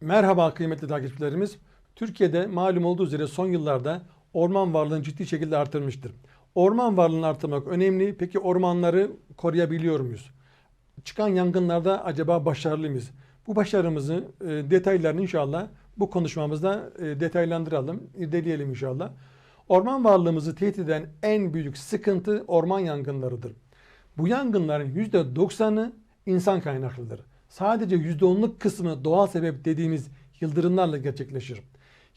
Merhaba kıymetli takipçilerimiz. Türkiye'de malum olduğu üzere son yıllarda orman varlığını ciddi şekilde artırmıştır. Orman varlığını artırmak önemli. Peki ormanları koruyabiliyor muyuz? Çıkan yangınlarda acaba başarılı mıyız? Bu başarımızı e, detaylarını inşallah bu konuşmamızda e, detaylandıralım, irdeleyelim inşallah. Orman varlığımızı tehdit eden en büyük sıkıntı orman yangınlarıdır. Bu yangınların %90'ı insan kaynaklıdır. Sadece %10'luk kısmı doğal sebep dediğimiz yıldırımlarla gerçekleşir.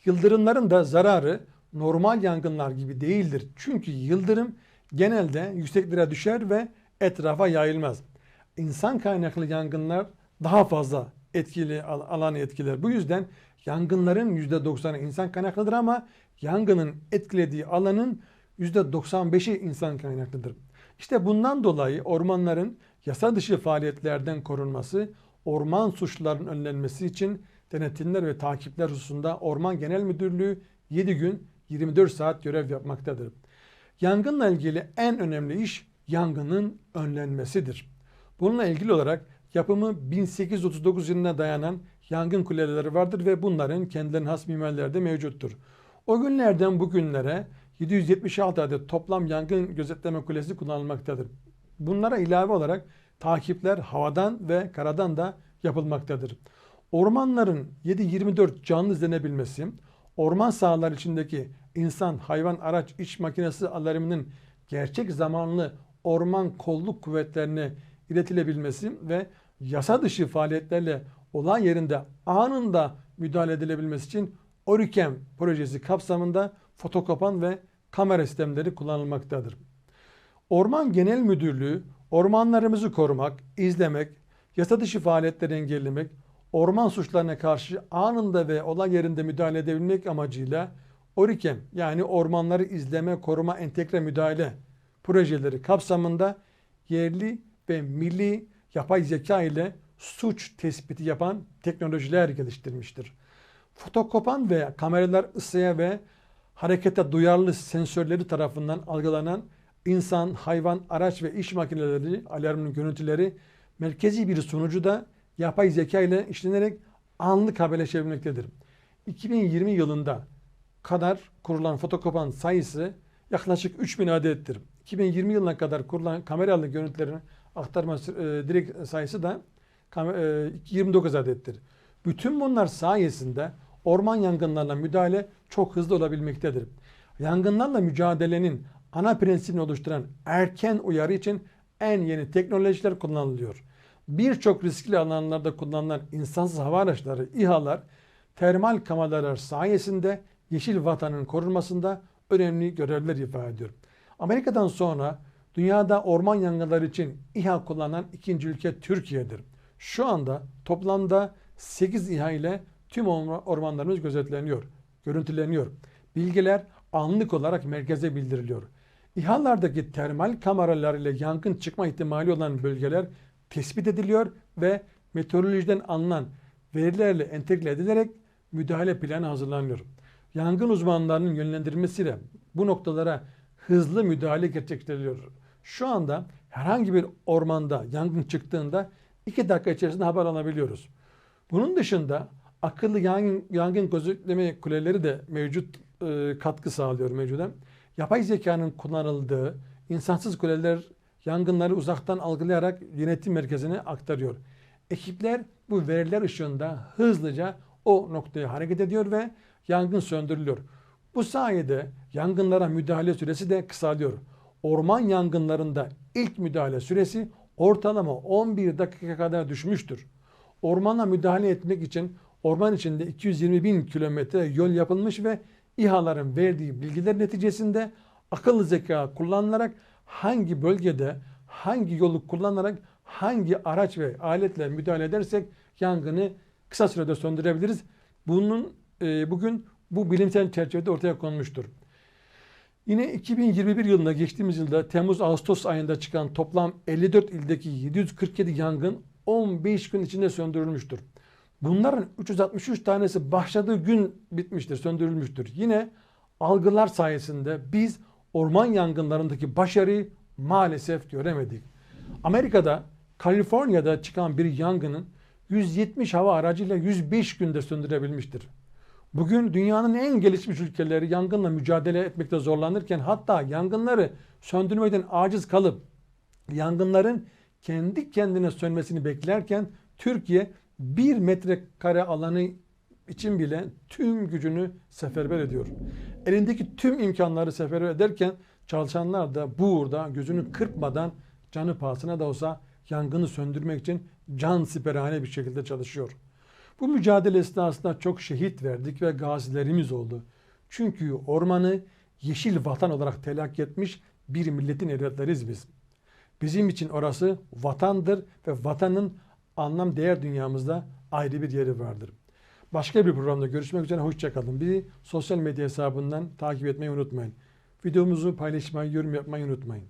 Yıldırımların da zararı normal yangınlar gibi değildir. Çünkü yıldırım genelde yükseklere düşer ve etrafa yayılmaz. İnsan kaynaklı yangınlar daha fazla etkili alanı etkiler. Bu yüzden yangınların %90'ı insan kaynaklıdır ama yangının etkilediği alanın %95'i insan kaynaklıdır. İşte bundan dolayı ormanların yasa dışı faaliyetlerden korunması, orman suçlarının önlenmesi için denetimler ve takipler hususunda Orman Genel Müdürlüğü 7 gün 24 saat görev yapmaktadır. Yangınla ilgili en önemli iş yangının önlenmesidir. Bununla ilgili olarak yapımı 1839 yılına dayanan yangın kuleleri vardır ve bunların kendilerine has mimarları da mevcuttur. O günlerden bugünlere 776 adet toplam yangın gözetleme kulesi kullanılmaktadır. Bunlara ilave olarak takipler havadan ve karadan da yapılmaktadır. Ormanların 7-24 canlı izlenebilmesi, orman sahaları içindeki insan, hayvan, araç, iç makinesi alarmının gerçek zamanlı orman kolluk kuvvetlerine iletilebilmesi ve yasa dışı faaliyetlerle olay yerinde anında müdahale edilebilmesi için Orikem projesi kapsamında fotokopan ve kamera sistemleri kullanılmaktadır. Orman Genel Müdürlüğü ormanlarımızı korumak, izlemek, yasa dışı faaliyetleri engellemek, orman suçlarına karşı anında ve olay yerinde müdahale edebilmek amacıyla ORİKEM yani Ormanları İzleme, Koruma, Entegre Müdahale projeleri kapsamında yerli ve milli yapay zeka ile suç tespiti yapan teknolojiler geliştirmiştir. Fotokopan ve kameralar ısıya ve harekete duyarlı sensörleri tarafından algılanan insan, hayvan, araç ve iş makineleri alarmının görüntüleri merkezi bir sunucu da yapay zeka ile işlenerek anlık haberleşebilmektedir. 2020 yılında kadar kurulan fotokopan sayısı yaklaşık 3000 adettir. 2020 yılına kadar kurulan kameralı görüntülerin aktarma e, direkt sayısı da e, 29 adettir. Bütün bunlar sayesinde orman yangınlarına müdahale çok hızlı olabilmektedir. Yangınlarla mücadelenin ana prensibini oluşturan erken uyarı için en yeni teknolojiler kullanılıyor. Birçok riskli alanlarda kullanılan insansız hava araçları, İHA'lar, termal kameralar sayesinde yeşil vatanın korunmasında önemli görevler ifade ediyor. Amerika'dan sonra dünyada orman yangınları için İHA kullanan ikinci ülke Türkiye'dir. Şu anda toplamda 8 İHA ile tüm ormanlarımız gözetleniyor, görüntüleniyor. Bilgiler anlık olarak merkeze bildiriliyor. İHA'lardaki termal kameralar ile yangın çıkma ihtimali olan bölgeler tespit ediliyor ve meteorolojiden alınan verilerle entegre edilerek müdahale planı hazırlanıyor. Yangın uzmanlarının yönlendirmesiyle bu noktalara hızlı müdahale gerçekleştiriliyor. Şu anda herhangi bir ormanda yangın çıktığında 2 dakika içerisinde haber alabiliyoruz. Bunun dışında akıllı yangın, yangın gözetleme kuleleri de mevcut e, katkı sağlıyor mevcuda. Yapay zekanın kullanıldığı insansız kuleler yangınları uzaktan algılayarak yönetim merkezine aktarıyor. Ekipler bu veriler ışığında hızlıca o noktaya hareket ediyor ve yangın söndürülüyor. Bu sayede yangınlara müdahale süresi de kısalıyor. Orman yangınlarında ilk müdahale süresi ortalama 11 dakika kadar düşmüştür. Ormana müdahale etmek için orman içinde 220 bin kilometre yol yapılmış ve İHA'ların verdiği bilgiler neticesinde akıllı zeka kullanılarak hangi bölgede hangi yolu kullanarak hangi araç ve aletle müdahale edersek yangını kısa sürede söndürebiliriz. Bunun e, bugün bu bilimsel çerçevede ortaya konmuştur. Yine 2021 yılında geçtiğimiz yılda Temmuz-Ağustos ayında çıkan toplam 54 ildeki 747 yangın 15 gün içinde söndürülmüştür. Bunların 363 tanesi başladığı gün bitmiştir, söndürülmüştür. Yine algılar sayesinde biz orman yangınlarındaki başarıyı maalesef göremedik. Amerika'da, Kaliforniya'da çıkan bir yangının 170 hava aracıyla 105 günde söndürebilmiştir. Bugün dünyanın en gelişmiş ülkeleri yangınla mücadele etmekte zorlanırken hatta yangınları söndürmekten aciz kalıp yangınların kendi kendine sönmesini beklerken Türkiye 1 metrekare alanı için bile tüm gücünü seferber ediyor. Elindeki tüm imkanları seferber ederken çalışanlar da bu uğurda gözünü kırpmadan canı pahasına da olsa yangını söndürmek için can siperhane bir şekilde çalışıyor. Bu mücadele esnasında çok şehit verdik ve gazilerimiz oldu. Çünkü ormanı yeşil vatan olarak telakki etmiş bir milletin evlatleriyiz biz. Bizim için orası vatandır ve vatanın anlam değer dünyamızda ayrı bir yeri vardır. Başka bir programda görüşmek üzere hoşçakalın. Bizi sosyal medya hesabından takip etmeyi unutmayın. Videomuzu paylaşmayı, yorum yapmayı unutmayın.